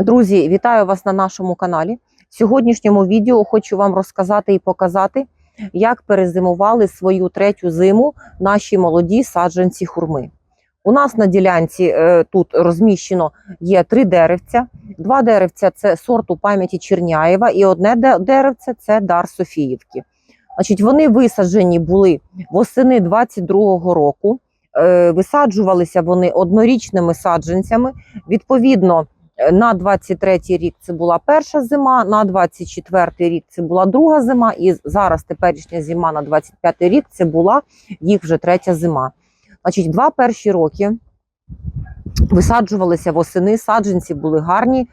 Друзі, вітаю вас на нашому каналі. В сьогоднішньому відео хочу вам розказати і показати, як перезимували свою третю зиму наші молоді саджанці хурми. У нас на ділянці е, тут розміщено є три деревця. Два деревця це сорту пам'яті Черняєва, і одне де- деревце це дар Софіївки. Значить, вони висаджені були восени 22-го року. Е, Висаджувалися вони однорічними саджанцями. Відповідно, На 23-й рік це була перша зима, на 24-й рік це була друга зима, і зараз теперішня зима на 25-й рік це була їх вже третя зима. Значить, два перші роки висаджувалися восени, саджанці були гарні,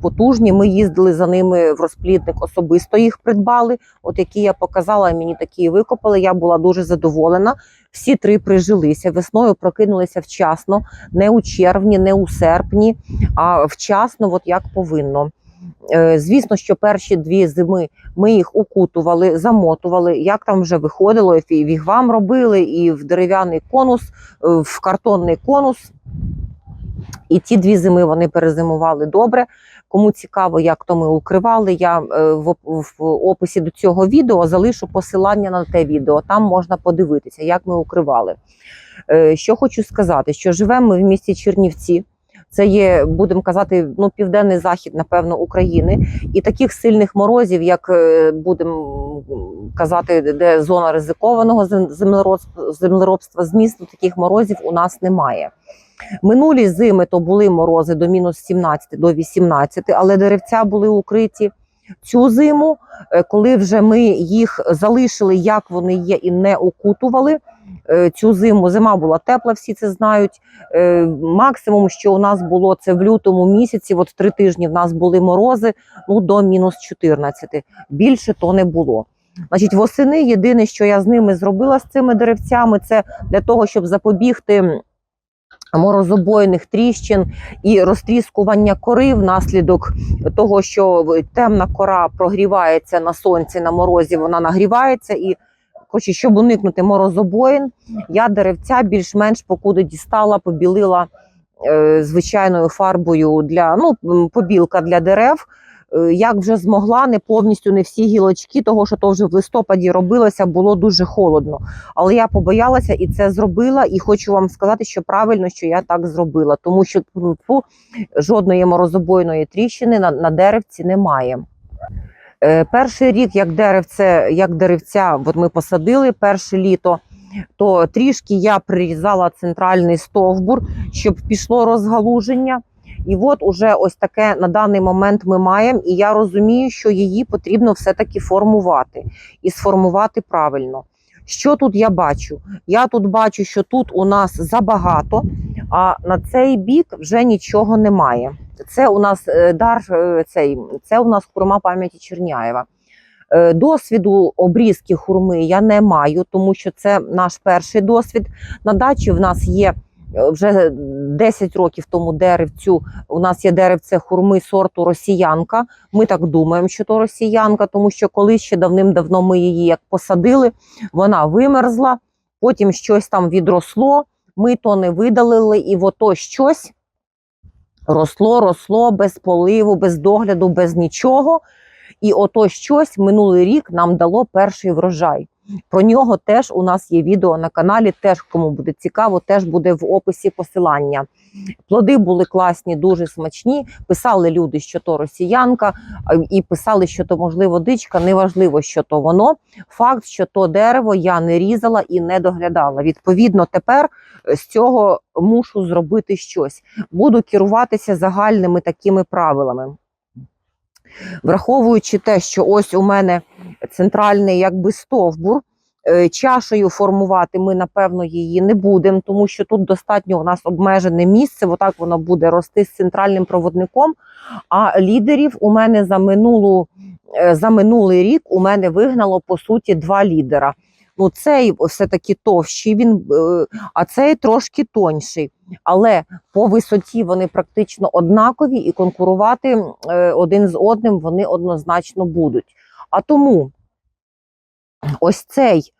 потужні. Ми їздили за ними в розплідник, особисто їх придбали. От які я показала, мені такі викопали. Я була дуже задоволена. Всі три прижилися. Весною прокинулися вчасно, не у червні, не у серпні, а вчасно, от як повинно. Е, Звісно, що перші дві зими ми їх укутували, замотували, як там вже виходило, і вігвам робили, і в дерев'яний конус, е, в картонний конус. І ті дві зими вони перезимували добре. Кому цікаво, як то ми укривали, я е, в, описі до цього відео залишу посилання на те відео. Там можна подивитися, як ми укривали. Е, Що хочу сказати, що живемо ми в місті Чернівці. Це є, будемо казати, ну південний захід, напевно, України, і таких сильних морозів, як е, будемо казати, де зона ризикованого зем- землеробства, землеробства змісту, таких морозів у нас немає. Минулі зими то були морози до мінус 17, до 18, але деревця були укриті. Цю зиму, е, коли вже ми їх залишили, як вони є, і не окутували. е, Цю зиму зима була тепла, всі це знають. Е, Максимум, що у нас було, це в лютому місяці. От три тижні в нас були морози ну до мінус 14. Більше то не було. Значить, восени єдине, що я з ними зробила з цими деревцями, це для того, щоб запобігти морозобойних тріщин і розтріскування кори внаслідок того, що темна кора прогрівається на сонці, на морозі, вона нагрівається і. Хоче, щоб уникнути морозобоїн, я деревця більш-менш покуди дістала, побілила е, звичайною фарбою для ну, побілка для дерев. Е, як вже змогла, не повністю не всі гілочки, того що то вже в листопаді робилося, було дуже холодно. Але я побоялася і це зробила. І хочу вам сказати, що правильно, що я так зробила, тому що тьфу, жодної морозобойної тріщини на, на деревці немає. Е, перший рік, як деревце, як деревця, от ми посадили перше літо, то трішки я прирізала центральний стовбур, щоб пішло розгалуження. І от уже ось таке на даний момент ми маємо, і я розумію, що її потрібно все-таки формувати і сформувати правильно. Що тут я бачу? Я тут бачу, що тут у нас забагато, а на цей бік вже нічого немає. Це у нас е, дар е, цей, це у нас хурма пам'яті Черняєва. Е, Досвіду обрізки хурми я не маю, тому що це наш перший досвід. На дачі в нас є вже 10 років тому деревцю. У нас є деревце хурми сорту росіянка. Ми так думаємо, що то росіянка, тому що колись ще давним-давно ми її як посадили, вона вимерзла, потім щось там відросло. Ми то не видалили, і ото щось росло, росло без поливу, без догляду, без нічого. І ото щось минулий рік нам дало перший врожай. Про нього теж у нас є відео на каналі. Теж кому буде цікаво, теж буде в описі посилання. Плоди були класні, дуже смачні. Писали люди, що то росіянка, і писали, що то можливо дичка. Неважливо, що то воно. Факт, що то дерево я не різала і не доглядала. Відповідно, тепер е, з цього мушу зробити щось. Буду керуватися загальними такими правилами. Враховуючи те, що ось у мене центральний якби стовбур, е, чашею формувати ми, напевно, її не будемо, тому що тут достатньо у нас обмежене місце, отак воно буде рости з центральним проводником. А лідерів у мене за минулу е, за минулий рік у мене вигнало по суті два лідера. Ну, цей все-таки товщий, він, е, а цей трошки тонший. Але по висоті вони практично однакові і конкурувати е, один з одним вони однозначно будуть. А тому ось цей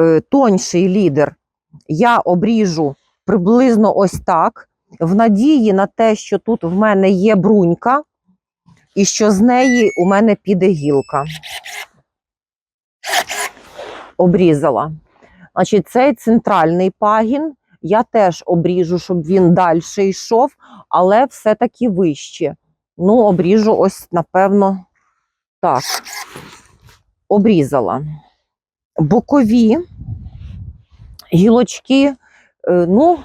е, тонший лідер я обріжу приблизно ось так, в надії на те, що тут в мене є брунька, і що з неї у мене піде гілка. Обрізала. Значить, цей центральний пагін я теж обріжу, щоб він далі йшов, але все-таки вище. Ну, обріжу ось, напевно, так. Обрізала. Бокові гілочки, е, ну,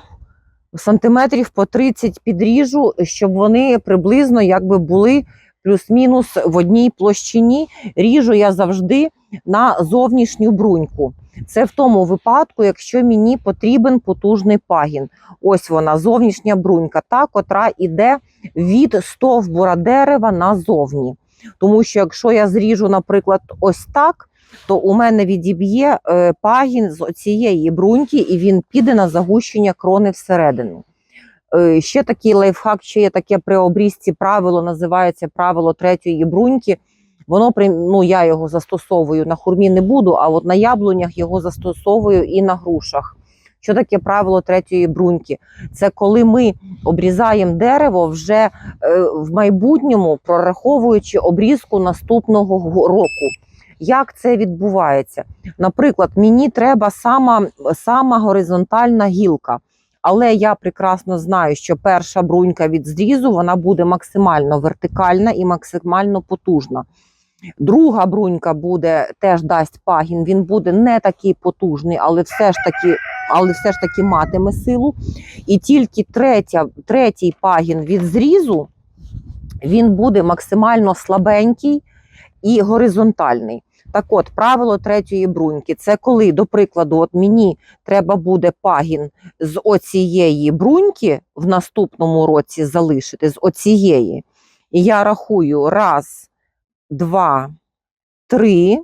сантиметрів по 30 підріжу, щоб вони приблизно якби були плюс-мінус в одній площині. Ріжу я завжди на зовнішню бруньку. Це в тому випадку, якщо мені потрібен потужний пагін. Ось вона, зовнішня брунька, та, котра йде від стовбура дерева назовні. Тому що якщо я зріжу, наприклад, ось так, то у мене відіб'є е, пагін з цієї бруньки, і він піде на загущення крони всередину. Е, ще такий лайфхак, ще є таке при обрізці правило, називається правило третьої бруньки. Воно ну, я його застосовую на хурмі не буду, а от на яблунях його застосовую і на грушах. Що таке правило третьої бруньки? Це коли ми обрізаємо дерево вже е, в майбутньому, прораховуючи обрізку наступного року. Як це відбувається? Наприклад, мені треба сама, сама горизонтальна гілка. Але я прекрасно знаю, що перша брунька від зрізу вона буде максимально вертикальна і максимально потужна. Друга брунька буде теж дасть пагін. Він буде не такий потужний, але все ж таки, але все ж таки матиме силу. І тільки третя, третій пагін від зрізу він буде максимально слабенький і горизонтальний. Так от, правило третьої бруньки це коли, до прикладу, от мені треба буде пагін з оцієї бруньки в наступному році залишити, з оцієї. І я рахую раз, два, три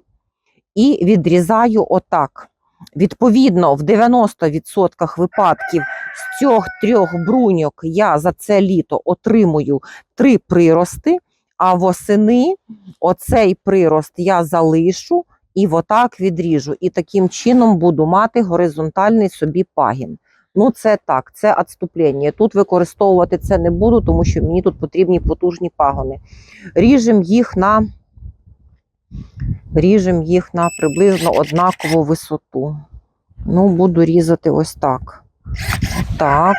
і відрізаю отак. Відповідно, в 90% випадків з цих трьох бруньок я за це літо отримую три прирости, а восени оцей прирост я залишу і отак відріжу. І таким чином буду мати горизонтальний собі пагін. Ну, це так, це відступлення. Тут використовувати це не буду, тому що мені тут потрібні потужні пагони. Ріжемо їх на ріжемо їх на приблизно однакову висоту. Ну, буду різати ось так. Так.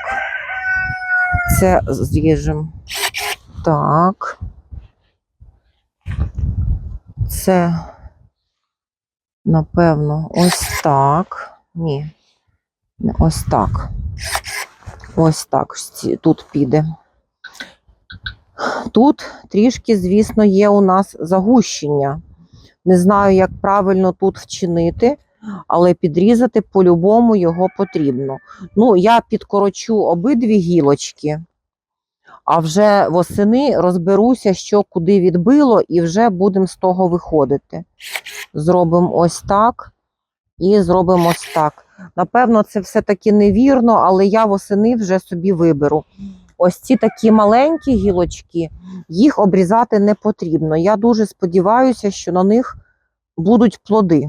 Це зріжемо. Так. Це, напевно, ось так. Ні. Ось так. Ось так. Тут піде. Тут трішки, звісно, є у нас загущення. Не знаю, як правильно тут вчинити, але підрізати по-любому його потрібно. Ну, я підкорочу обидві гілочки, а вже восени розберуся, що куди відбило, і вже будемо з того виходити. Зробимо ось так і зробимо ось так. Напевно, це все-таки невірно, але я восени вже собі виберу. Ось ці такі маленькі гілочки, їх обрізати не потрібно. Я дуже сподіваюся, що на них будуть плоди.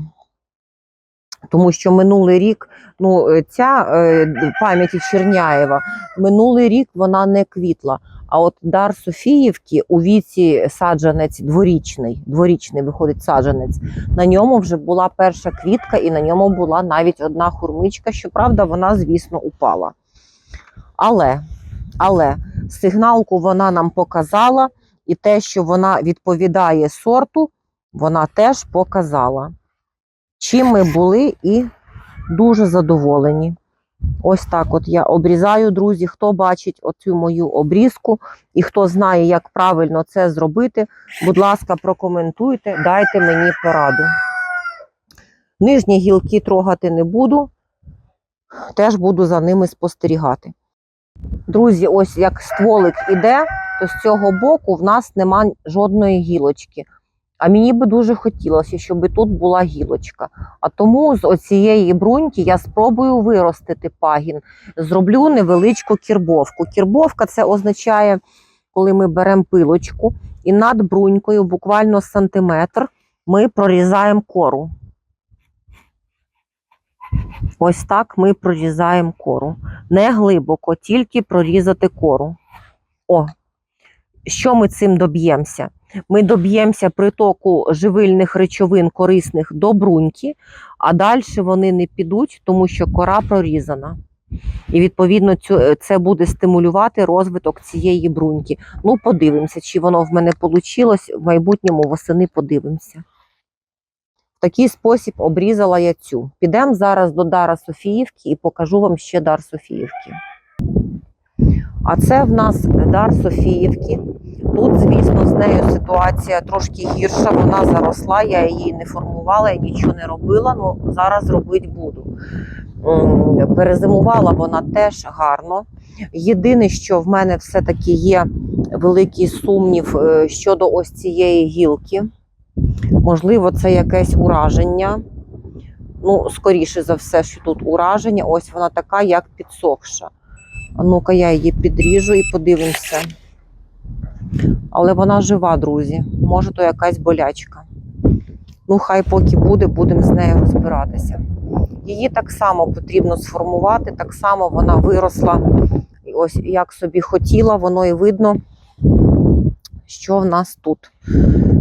Тому що минулий рік, ну, е, ця е, пам'яті Черняєва, минулий рік вона не квітла. А от дар Софіївки у віці саджанець дворічний, дворічний виходить саджанець. На ньому вже була перша квітка, і на ньому була навіть одна хурмичка. Щоправда, вона, звісно, упала. Але, але сигналку вона нам показала, і те, що вона відповідає сорту, вона теж показала. Чим ми були і дуже задоволені. Ось так от я обрізаю, друзі. Хто бачить оцю мою обрізку і хто знає, як правильно це зробити, будь ласка, прокоментуйте, дайте мені пораду. Нижні гілки трогати не буду, теж буду за ними спостерігати. Друзі, ось як стволик іде, то з цього боку в нас нема жодної гілочки. А мені би дуже хотілося, щоб тут була гілочка. А тому з оцієї бруньки я спробую виростити пагін. Зроблю невеличку кірбовку. Кірбовка це означає, коли ми беремо пилочку і над брунькою, буквально сантиметр, ми прорізаємо кору. Ось так ми прорізаємо кору. Не глибоко, тільки прорізати кору. О, що ми цим доб'ємося? Ми доб'ємося притоку живильних речовин корисних до бруньки, а далі вони не підуть, тому що кора прорізана. І відповідно це буде стимулювати розвиток цієї бруньки. Ну, подивимося, чи воно в мене вийшло. В майбутньому восени подивимося. В такий спосіб обрізала я цю. Підемо зараз до Дара Софіївки і покажу вам ще Дар Софіївки. А це в нас Дар Софіївки. Тут, звісно, з нею ситуація трошки гірша. Вона заросла, я її не формувала, я нічого не робила, але зараз робити буду. Перезимувала вона теж гарно. Єдине, що в мене все-таки є великий сумнів е, щодо ось цієї гілки. Можливо, це якесь ураження. Ну, скоріше за все, що тут ураження. Ось вона така, як підсохша. А ну-ка, я її підріжу і подивимося. Але вона жива, друзі. Може, то якась болячка. Ну, хай поки буде, будемо з нею розбиратися. Її так само потрібно сформувати, так само вона виросла. І ось як собі хотіла, воно і видно, що в нас тут.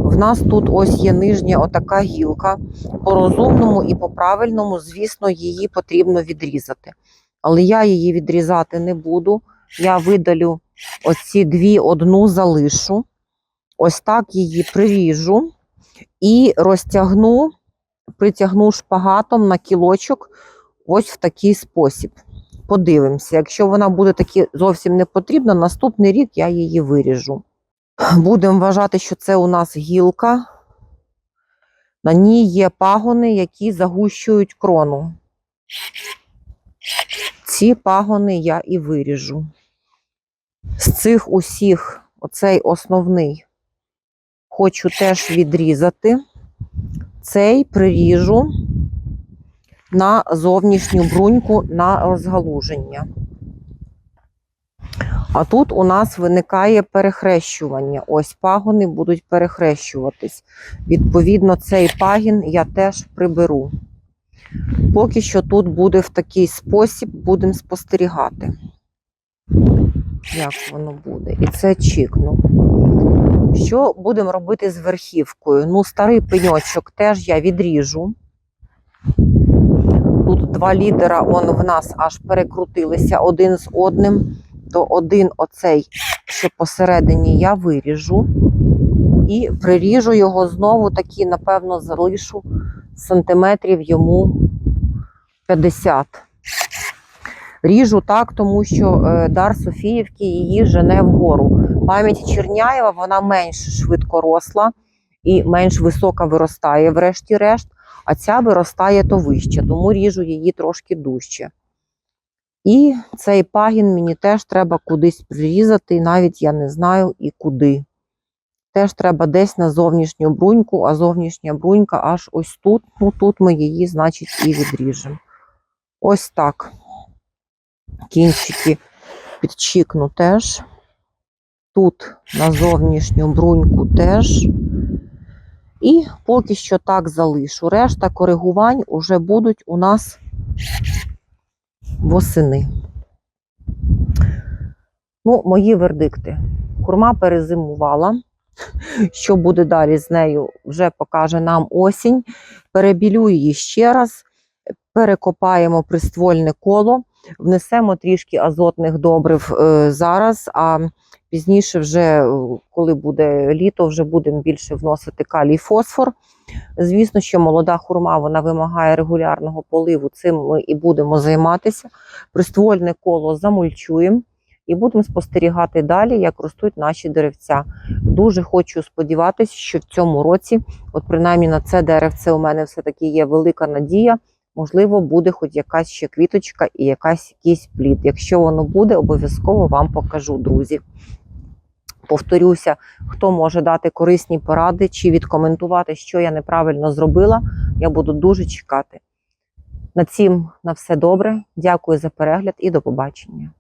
В нас тут ось є нижня отака гілка. По розумному і по правильному, звісно, її потрібно відрізати. Але я її відрізати не буду. Я видалю оці дві, одну залишу. Ось так її приріжу і розтягну, притягну шпагатом на кілочок ось в такий спосіб. Подивимося, якщо вона буде таки зовсім не потрібна, наступний рік я її виріжу. Будемо вважати, що це у нас гілка. На ній є пагони, які загущують крону. Ці пагони я і виріжу. З цих усіх, оцей основний, хочу теж відрізати. Цей приріжу на зовнішню бруньку на розгалуження. А тут у нас виникає перехрещування. Ось пагони будуть перехрещуватись. Відповідно, цей пагін я теж приберу. Поки що тут буде в такий спосіб, будемо спостерігати. Як воно буде? І це чікну. Що будемо робити з верхівкою? Ну, старий пеньочок теж я відріжу. Тут два лідера, он в нас аж перекрутилися один з одним. То один оцей, що посередині, я виріжу і приріжу його знову таки, напевно, залишу сантиметрів йому 50. Ріжу так, тому що е, дар Софіївки її жене вгору. Пам'ять Черняєва вона менш швидко росла і менш висока виростає, врешті-решт, а ця виростає то вище, тому ріжу її трошки дужче. І цей пагін мені теж треба кудись прирізати, навіть я не знаю і куди. Теж треба десь на зовнішню бруньку, а зовнішня брунька аж ось тут. Ну тут ми її, значить, і відріжемо. Ось так. Кінчики підчікну теж. Тут на зовнішню бруньку теж. І поки що так залишу. Решта коригувань вже будуть у нас восени. Ну, мої вердикти. Курма перезимувала. Що буде далі з нею, вже покаже нам осінь. Перебілю її ще раз, перекопаємо приствольне коло, внесемо трішки азотних добрив е, зараз, а пізніше, вже, е, коли буде літо, вже будемо більше вносити калій фосфор. Звісно, що молода хурма вона вимагає регулярного поливу, цим ми і будемо займатися. Приствольне коло замульчуємо. І будемо спостерігати далі, як ростуть наші деревця. Дуже хочу сподіватися, що в цьому році, от принаймні на це деревце, у мене все-таки є велика надія. Можливо, буде хоч якась ще квіточка і якась якийсь плід. Якщо воно буде, обов'язково вам покажу, друзі. Повторюся, хто може дати корисні поради чи відкоментувати, що я неправильно зробила, я буду дуже чекати. На цім на все добре. Дякую за перегляд і до побачення.